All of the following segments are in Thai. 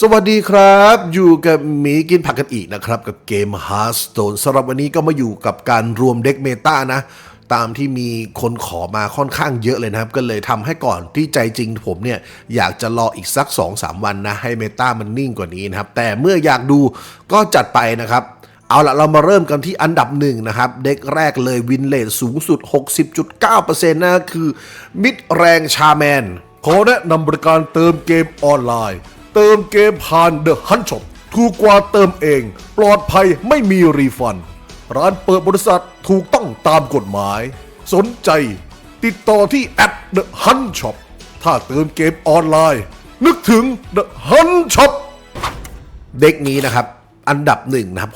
สวัสดีครับ อยู่กับหมีกินผักกันอีกนะครับ กับเกม Hearthstone สำหรับวันนี้ก็มาอยู่กับการรวมเด็กเมตานะ ตามที่มีคนขอมาค่อนข้างเยอะเลยนะครับ ก็เลยทำให้ก่อนที่ใจจริงผมเนี่ย อยากจะรออีกสัก 2-3 วันนะ ให้เมตามันนิ่งกว่านี้นะครับ แต่เมื่ออยากดูก็จัดไปนะครับเอาละเรามาเริ่มกันที่อันดับหนึ่งนะครับ เด็กแรกเลยวินเลทสูงสุด 60.9%นะคือมิดแรงชาแมนขอแนะนำบริการเติมเกมออนไลน์ เติมเกมผ่าน The Hunt Shop ถูกกว่าเติมเอง ปลอดภัยไม่มีรีฟัน ร้านเปิดบริษัทถูกต้องตามกฎหมาย สนใจ ติดต่อที่ at The Hunt Shop ถ้าเติมเกมออนไลน์ นึกถึง The Hunt Shop เด็กนี้นะครับ อันดับหนึ่งนะครับ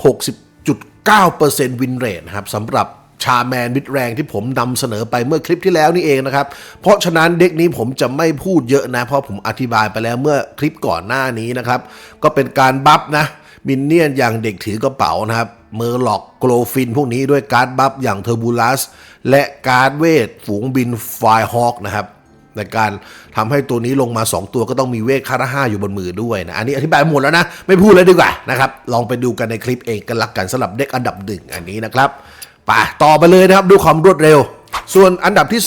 60.9%วินเรทนะครับสำหรับ ชาแมนมิดแรงที่ผมนำเสนอไปเมื่อคลิปที่แล้วนี่เองนะครับ เพราะฉะนั้นเด็กนี้ผมจะไม่พูดเยอะนะ เพราะผมอธิบายไปแล้วเมื่อคลิปก่อนหน้านี้นะครับ ก็เป็นการบัฟนะมินเนี่ยนอย่างเด็กถือกระเป๋านะครับเมอร์ล็อกโกลฟินพวกนี้ด้วยการ์ดบัฟอย่างเทอร์บูลัสและการ์ดเวทฝูงบินไฟฮอคนะครับในการทำให้ตัวนี้ลงมา 2 ตัวก็ต้องมีเวทคาราห้าอยู่บนมือด้วยนะ อันนี้อธิบายหมดแล้วนะ ไม่พูดเลยดีกว่านะครับ ลองไปดูกันในคลิปเองกันละกันสำหรับเด็กอันดับหนึ่งอันนี้นะครับ ไปต่อไปเลยนะครับ ดูความรวดเร็ว ส่วนอันดับที่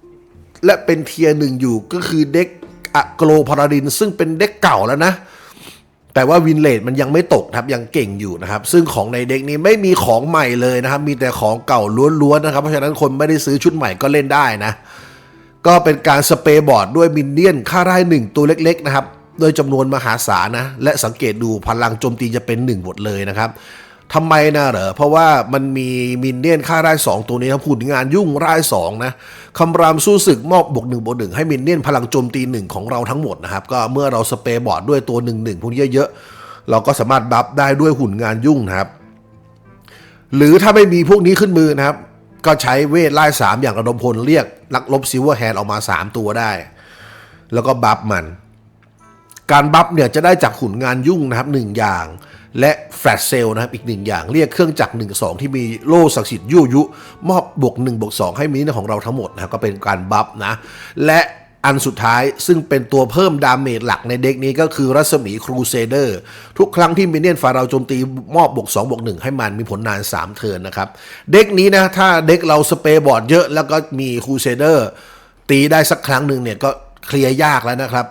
2 และเป็นเทียร์หนึ่งอยู่ก็คือเด็กอะโกลพาราดิน ซึ่งเป็นเด็กเก่าแล้วนะ แต่ว่าวินเลทมันยังไม่ตกครับยังเก่งอยู่นะครับ ซึ่งของในเด็กนี้ไม่มีของใหม่เลยนะครับ มีแต่ของเก่าล้วนๆนะครับ เพราะฉะนั้นคนไม่ได้ซื้อชุดใหม่ก็เล่นได้นะ ก็เป็นการสเปรย์บอร์ดด้วยมินเนี่ยนค่าไร่หนึ่งตัวเล็ก ๆ นะครับโดยจำนวนมหาศาลนะ และสังเกตดูพลังโจมตีจะเป็นหนึ่งหมดเลยนะครับ ทำไมนะเหรอ เพราะว่ามันมีมินเนี่ยนค่าไร่สองตัวนี้นะพูดงงานยุ่งไร่สองนะคำรามสู้ศึกมอบบวกหนึ่งบวกหนึ่งให้มินเนี่ยนพลังโจมตีหนึ่งของเราทั้งหมดนะครับ ก็เมื่อเราสเปรย์บอร์ดด้วยตัวหนึ่งหนึ่งพวกนี้เยอะๆ เราก็สามารถบัฟได้ด้วยหุ่นงานยุ่งนะครับ หรือถ้าไม่มีพวกนี้ขึ้นมือนะครับ ก็ใช้เวทไล่สามอย่างระดมพลเรียกนักลบซิลเวอร์แฮนด์ออกมา 3 ตัวได้ แล้วก็บัฟมัน การบัฟเนี่ยจะได้จากขุนงานยุ่งนะครับหนึ่งอย่าง และแฟลชเซลนะครับอีกหนึ่งอย่าง เรียกเครื่องจักรหนึ่งสองที่มีโล่ศักดิ์สิทธิ์ยั่วยุ มอบบวก1บวก2ให้มินิของเราทั้งหมดนะครับก็เป็นการบัฟนะและอันสุดท้ายซึ่งเป็นตัวเพิ่มดาเมจหลักในเด็กนี้ก็คือรัศมีครูเซเดอร์ทุกครั้งที่มินเนี่ยนฝ่าเราโจมตีมอบบวก2บวก1ให้มันมีผลนาน 3 เทิร์นนะครับ เด็กนี้นะถ้าเด็กเราสเปรย์บอร์ดเยอะแล้วก็มีครูเซเดอร์ตีได้สักครั้งหนึ่งเนี่ยก็เคลียร์ยากแล้วนะครับ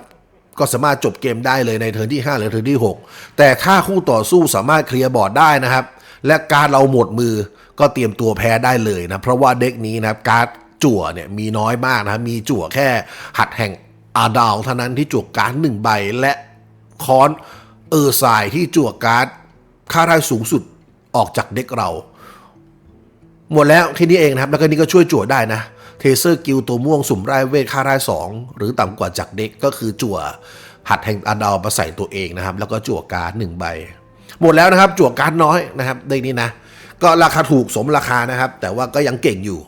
ก็สามารถจบเกมได้เลยในเทิร์นที่ 5 หรือเทิร์นที่ 6 แต่ถ้าคู่ต่อสู้สามารถเคลียร์บอร์ดได้นะครับ และการเราหมดมือก็เตรียมตัวแพ้ได้เลยนะ เพราะว่าเด็กนี้นะครับการ์ดจั่วเนี่ยมีน้อยมากนะมีจั่วแค่หัดแห่งอาดาวเท่านั้นที่จั่วการ์ดหนึ่งใบและคอนเออร์ไซายที่จั่วการ์ดค่าได้สูงสุดออกจากเด็กเรา หมดแล้วแค่นี้เองนะครับ แล้วก็นี่ก็ช่วยจั่วได้นะ เทเซอร์กิลตัวม่วงสุ่มไร้เวทค่าไร้สองหรือต่ำกว่าจากเด็กก็คือจั่วหัดแห่งอาดาวมาใส่ตัวเองนะครับ แล้วก็จั่วการ์ดหนึ่งใบ หมดแล้วนะครับ จั่วการ์ดน้อยนะครับได้นี้นะ ก็ราคาถูกสมราคานะครับ แต่ว่าก็ยังเก่งอยู่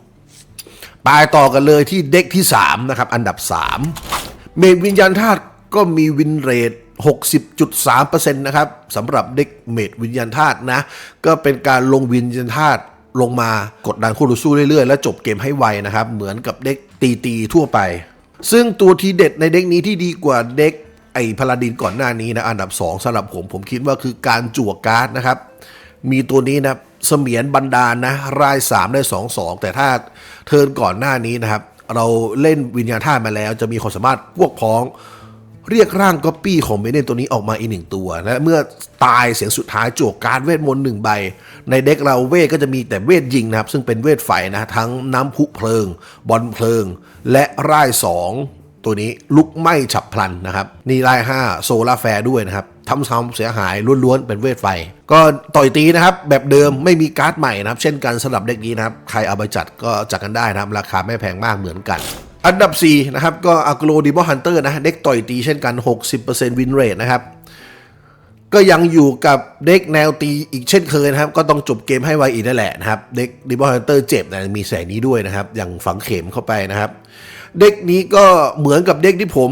ไปต่อกันเลยที่เด็กที่ 3 นะครับ อันดับ 3 เมดวิญญาณธาตุก็มีวินเรท60.3%นะครับสำหรับเด็กเมดวิญญาณธาตุนะ ก็เป็นการลงวิญญาณธาตุ ลงมากดดันคู่ต่อสู้เรื่อยๆ แล้วจบเกมให้ไวนะครับ เหมือนกับเด็กตีตีๆทั่วไป ซึ่งตัวทีเด็ดในเด็กนี้ที่ดีกว่าเด็กไอ้พลาดินก่อนหน้านี้นะอันดับ 2สำหรับผมผมคิดว่าคือการจั่วการ์ดนะครับ มีตัวนี้นะเสมียนบันดาลนะราย 3 ได้ 2 2 แต่ถ้าเทินก่อนหน้านี้นะครับ เราเล่นวิญญาณธาตุมาแล้ว จะมีความสามารถพวกพ้อง เรียกร่างก๊อปปี้ของเมเนนตัวนี้ออกมาอีกหนึ่งตัว และเมื่อตายเสียงสุดท้ายโจกการเวทมนต์หนึ่งใบ ในเด็กเราเวทก็จะมีแต่เวทยิงนะครับ ซึ่งเป็นเวทไฟนะทั้งน้ำพุเพลิง บอลเพลิง และร่ายสองตัวนี้ลุกไหม้ฉับพลันนะครับ นี่ร่ายห้าโซลาแฟร์ด้วยนะครับทำความเสียหายล้วนๆ เป็นเวทไฟ ก็ต่อยตีนะครับ แบบเดิมไม่มีการ์ดใหม่นะครับ เช่นกันสำหรับเด็กนี้นะครับ ใครเอาไปจัดก็จัดกันได้นะครับ ราคาไม่แพงมากเหมือนกัน อันดับ 4 นะครับ ก็อ g โ o ดิมอลฮันเตอร์นะเด็กต่อยตีเช่นกัน 60%วินเรทนะครับ ก็ยังอยู่กับเด็กแนวตีอีกเช่นเคยนะครับ ก็ต้องจบเกมให้ไวอีกนั่นแหละนะครับ เด็กดิบอลฮันเตอร์เจ็บนะมีแสงนี้ด้วยนะครับ อย่างฝังเข็มเข้าไปนะครับ เด็กนี้ก็เหมือนกับเด็กที่ผม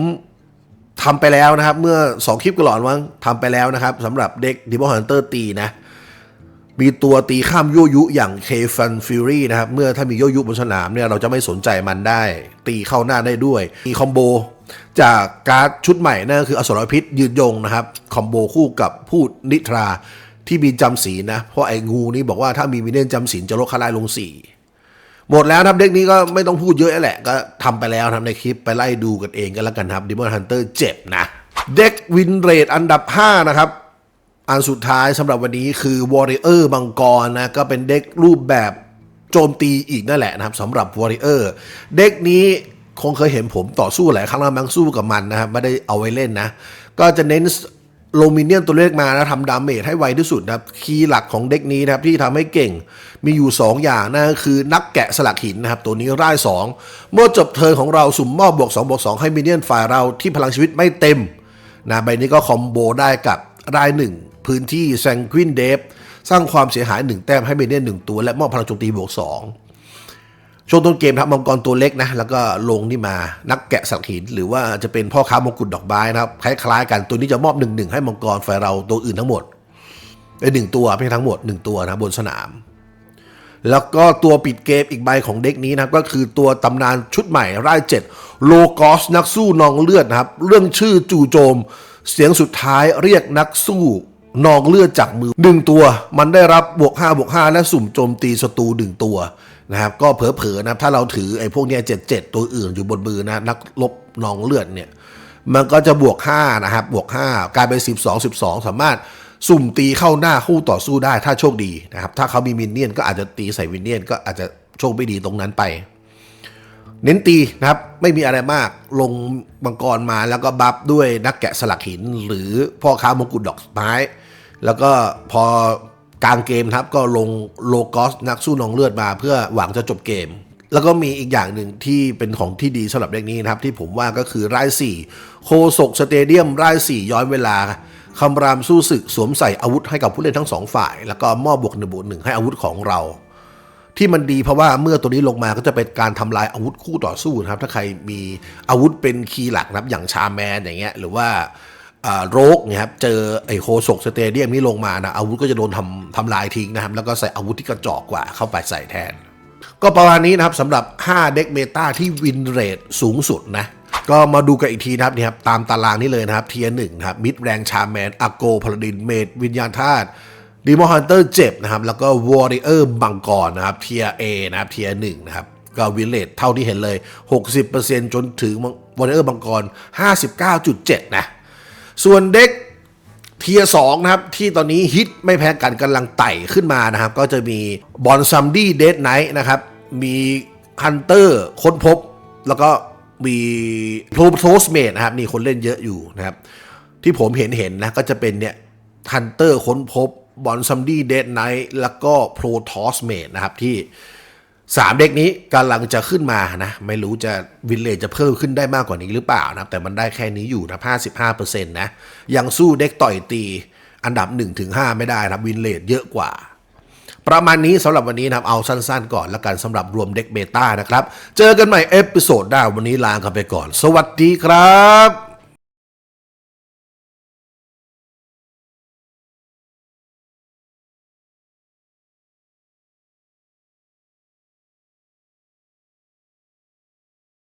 ทำไปแล้วนะครับ เมื่อ 2 คลิปก่อนมั้งทำไปแล้วนะครับสำหรับเด็กดิบอลฮันเตอร์ตีนะ มีตัวตีข้ามยั่วยุอย่างเคฟันฟิรี่นะครับ เมื่อถ้ามียั่วยุบนสนามเนี่ยเราจะไม่สนใจมันได้ ตีเข้าหน้าได้ด้วย มีคอมโบจากการ์ดชุดใหม่นั่นคืออสรพิษยืนยงนะครับ คอมโบคู่กับพูดนิทราที่มีจำศีลนะ เพราะไอ้งูนี่บอกว่าถ้ามีมินเนี่ยนจำศีลจะลดค่าไล่ลงสี่หมดแล้วครับเด็กนี้ก็ไม่ต้องพูดเยอะแหละ ก็ทำไปแล้วนะครับในคลิปไปไล่ดูกันเองกันแล้วกันครับ Demon Hunter เจ็บนะ เด็กวินเรทอันดับ 5 นะครับ อันสุดท้ายสำหรับวันนี้คือ Warrior มังกรนะก็เป็นเด็กรูปแบบโจมตีอีกนั่นแหละนะครับสำหรับ Warrior เด็กนี้คงเคยเห็นผมต่อสู้หลายครั้งแล้วมั้งสู้กับมันนะครับไม่ได้เอาไว้เล่นนะ ก็จะเน้นโลมิเนียมตัวเลขมานะทำดาเมจให้ไวที่สุดนะครับคีย์หลักของเด็กนี้นะครับที่ทำให้เก่งมีอยู่ 2 อย่างนั่นก็คือนักแกะสลักหินนะครับตัวนี้ร่าย 2 เมื่อจบเทิร์นของเราสุ่มมอบบวก2บวก2ให้มินเนียนฝ่ายเราที่พลังชีวิตไม่เต็มนะใบนี้ก็คอมโบได้กับราย1 พื้นที่แซงควินเดฟสร้างความเสียหาย 1 แต้มให้มินเนี่ยน1ตัว และมอบพลังโจมตีบวก 2 ช่วงต้นเกมครับมังกรตัวเล็กนะ แล้วก็ลงนี่มานักแกะสักหิน หรือว่าจะเป็นพ่อค้ามงกุฎดอกไม้นะครับ คล้ายๆกันตัวนี้จะมอบหนึ่งหนึ่งให้มังกรฝ่ายเราตัวอื่นทั้งหมดเป็นหนึ่งตัวไม่ใช่ทั้งหมดหนึ่งตัวนะบนสนาม แล้วก็ตัวปิดเกมอีกใบของเด็กนี้นะก็คือตัวตำนานชุดใหม่ร่ายเจ็ดโลกอสนักสู้นองเลือดนะครับ เรื่องชื่อจู่โจม เสียงสุดท้ายเรียกนักสู้ นองเลือดจากมือหนึ่งตัว มันได้รับบวก5บวก5และสุ่มโจมตีศัตรูหนึ่งตัวนะครับก็เผลอๆนะครับถ้าเราถือไอ้พวกเนี้ยเจ็ดเจ็ดตัวอื่นอยู่บนมือนะนักลบนองเลือดเนี่ยมันก็จะบวก5นะครับบวก 5 กลายเป็น 12 12 สามารถสุ่มตีเข้าหน้าคู่ต่อสู้ได้ถ้าโชคดีนะครับถ้าเขามีมินเนี่ยนก็อาจจะตีใส่มินเนี่ยนก็อาจจะโชคไม่ดีตรงนั้นไป เน้นตีนะครับไม่มีอะไรมากลงมังกรมาแล้วก็บัฟด้วยนักแกะสลักหิน หรือพ่อค้ามงกุฎดอกไม้ แล้วก็พอกลางเกมครับก็ลงโลกอสนักสู้นองเลือดมาเพื่อหวังจะจบเกม แล้วก็มีอีกอย่างหนึ่งที่เป็นของที่ดีสำหรับเด็กนี้นะครับ ที่ผมว่าก็คือร่ายสี่โคศกสเตเดียมร่ายสี่ย้อนเวลาคำรามสู้ศึกสวมใส่อาวุธให้กับผู้เล่นทั้งสองฝ่าย แล้วก็มอบบวกหนึ่งบวกหนึ่งให้อาวุธของเรา ที่มันดีเพราะว่าเมื่อตัวนี้ลงมาก็จะเป็นการทำลายอาวุธคู่ต่อสู้นะครับ ถ้าใครมีอาวุธเป็นคีย์หลักนะครับอย่างชาแมนอย่างเงี้ยหรือว่า โรกเนี่ยครับเจอไอโคศกสเตเดียมนี้ลงมานะอาวุธก็จะโดนทำทำลายทิ้งนะครับ แล้วก็ใส่อาวุธที่กระจอกกว่าเข้าไปใส่แทน ก็ประมาณนี้นะครับสำหรับ 5 เด็กเมตาที่วินเรทสูงสุดนะก็มาดูกันอีกทีนะครับนี่ครับตามตารางนี้เลยนะครับเทียร์หนึ่งนะครับมิดแรงชาแมนอาโกพลดินเมดวิญญาณธาตุดีมอฮันเตอร์เจ็บนะครับแล้วก็วอริเออร์บังกรนะครับเทียร์เอนะครับเทียร์หนึ่งนะครับก็วินเลทเท่าที่เห็นเลย 60%จนถึงวอริเออร์บังกร 59.7 นะ ส่วนเด็กเทียสองนะครับ ที่ตอนนี้ฮิตไม่แพ้กันกำลังไต่ขึ้นมานะครับ ก็จะมีบอลซัมดี้เดดไนท์นะครับ มีฮันเตอร์ค้นพบ แล้วก็มีโ r โ t สเมดนะครับ นี่คนเล่นเยอะอยู่นะครับ ที่ผมเห็นเห็นนะ ก็จะเป็นเนี่ยฮันเตอร์ค้นพบบอลซัมดี้เดดไนท์แล้วก็โ r โ t สเมดนะครับที่ สามเด็กนี้กำลังจะขึ้นมานะ ไม่รู้จะวินเลจจะเพิ่มขึ้นได้มากกว่านี้หรือเปล่านะแต่มันได้แค่นี้อยู่นะ55%นะยังสู้เด็กต่อยตี อันดับ 1-5 ไม่ได้นะวินเลจเยอะกว่าประมาณนี้สำหรับวันนี้นะครับเอาสั้นๆ ก่อนแล้วกันสำหรับรวมเด็กเบต้านะครับ เจอกันใหม่เอพิโซดหน้าวันนี้ลากันไปก่อน สวัสดีครับ